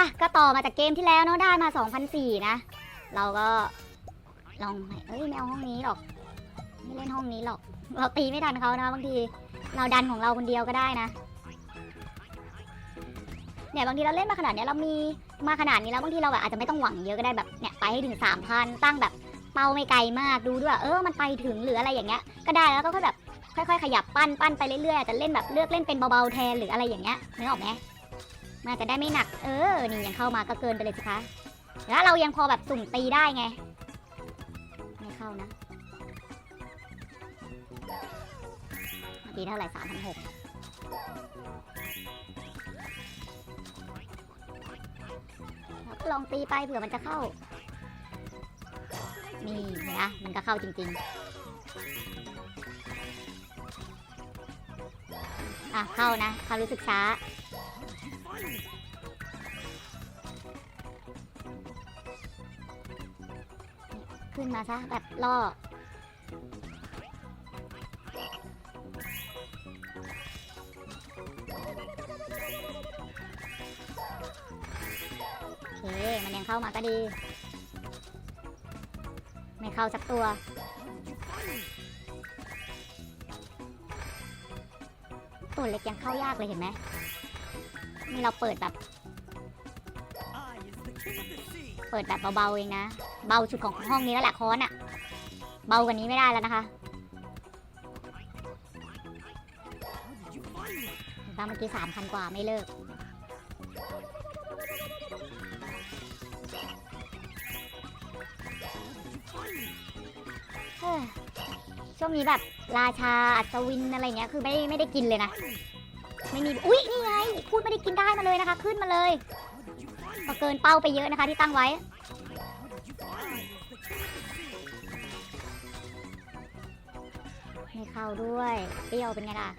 ่ะก็ต่อมาจากเกมที่แล้วเนาะได้มา2,004นะ เราก็ลองเอ้ยไม่เอาห้องนี้หรอก ไม่เล่นห้องนี้หรอก เราตีไม่ทันเขานะบางที เราดันของเราคนเดียวก็ได้นะเนี่ยบางทีเราเล่นมาขนาดเนี้ยเรามีมาขนาดนี้แล้วบางทีเราแบบอาจจะไม่ต้องหวังเยอะก็ได้แบบเนี่ยไปให้ถึงสามพันตั้งแบบเป้าไม่ไกลมากดูด้วยเออมันไปถึงหรืออะไรอย่างเงี้ยก็ได้แล้วก็ค่อยแบบค่อยๆ ขยับปั้นปั้นไปเรื่อยๆอาจจะเล่นแบบเลือกเล่นเป็นเบาๆแทนหรืออะไรอย่างเงี้ยนึกออกไหม มันจะได้ไม่หนัก เออ นี่ยังเข้ามาก็เกินไปเลยสิคะแล้วเรายังพอแบบสุ่มตีได้ไง ไม่เข้านะเมื่อกี้เท่าไหร่สามพันหกลองตีไปเผื่อมันจะเข้า นี่เห็นนะ มันก็เข้าจริง ๆ อะ เข้านะ เขารู้สึกช้า ขึ้นมาซะ แบบล่อโอเค มันยังเข้ามาก็ดี ไม่เข้าสักตัวตัวเล็กยังเข้ายากเลยเห็นไหม นี่เราเปิดแบบ เปิดแบบเบาๆเองนะ เบาสุดของห้องนี้แล้วแหละค้อนอะเบากว่านี้ไม่ได้แล้วนะคะตาเมื่อกี้สามพันกว่าไม่เลิกเฮ้ยช่วงนี้แบบราชาอัศวินอะไรเงี้ยคือไม่ไม่ได้กินเลยนะ ไม่มีอุ๊ยนี่ไง พูดไม่ได้กินได้มาเลยนะคะ ขึ้นมาเลยก็เกินเป้าไปเยอะนะคะที่ตั้งไว้ ไม่เข้าด้วย เปรี้ยวเป็นไงล่ะ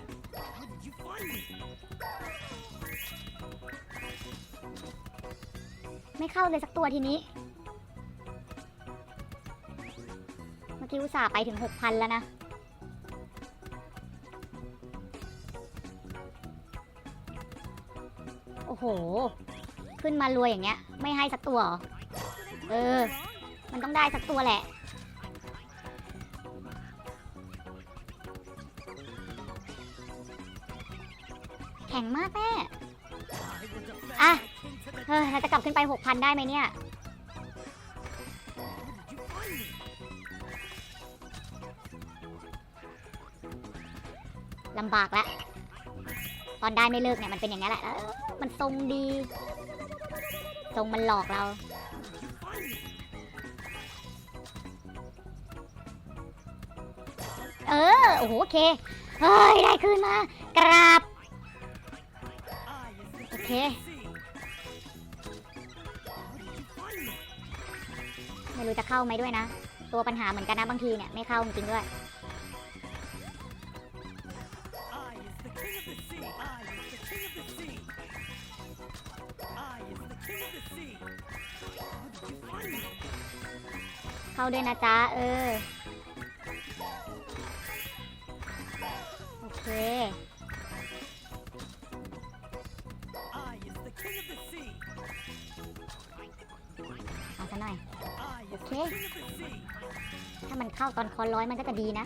ไม่เข้าเลยสักตัวทีนี้ เมื่อกี้อุตส่าห์ไปถึง 6,000 แล้วนะ โอ้โห ขึ้นมารวยอย่างเงี้ย ไม่ให้สักตัวเหรอ เออ มันต้องได้สักตัวแหละ แข็งมากแม่อะเฮ้ยเราจะกลับขึ้นไป 6,000 ได้ไหมเนี่ย ลำบากแล้ว ตอนได้ไม่เลิกเนี่ยมันเป็นอย่างนี้แหละเออมันทรงดี ทรงมันหลอกเราเออ โอ้โห โอเค เฮ้ย ได้คืนมา กราบ โอเค ไม่รู้จะเข้าไหมด้วยนะ ตัวปัญหาเหมือนกันนะบางทีเนี่ย ไม่เข้าจริงด้วย เข้าด้วยนะจ๊ะ เออ โอเค เอาซะหน่อย โอเค ถ้ามันเข้าตอนคอนร้อยมันก็จะดีนะ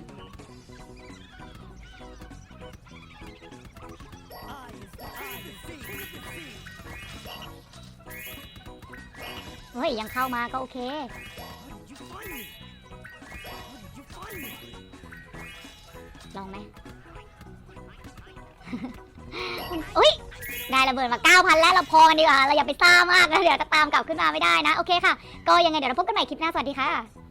เฮ้ย ยังเข้ามาก็โอเค ลองไหมอุ้ยได้ระเบิดมา 9,000 แล้วเราพอกันดีกว่า เราอย่าไปซ่ามากนะเดี๋ยวจะตามกลับขึ้นมาไม่ได้นะ โอเคค่ะ ก็ยังไงเดี๋ยวเราพบกันใหม่คลิปหน้า สวัสดีค่ะ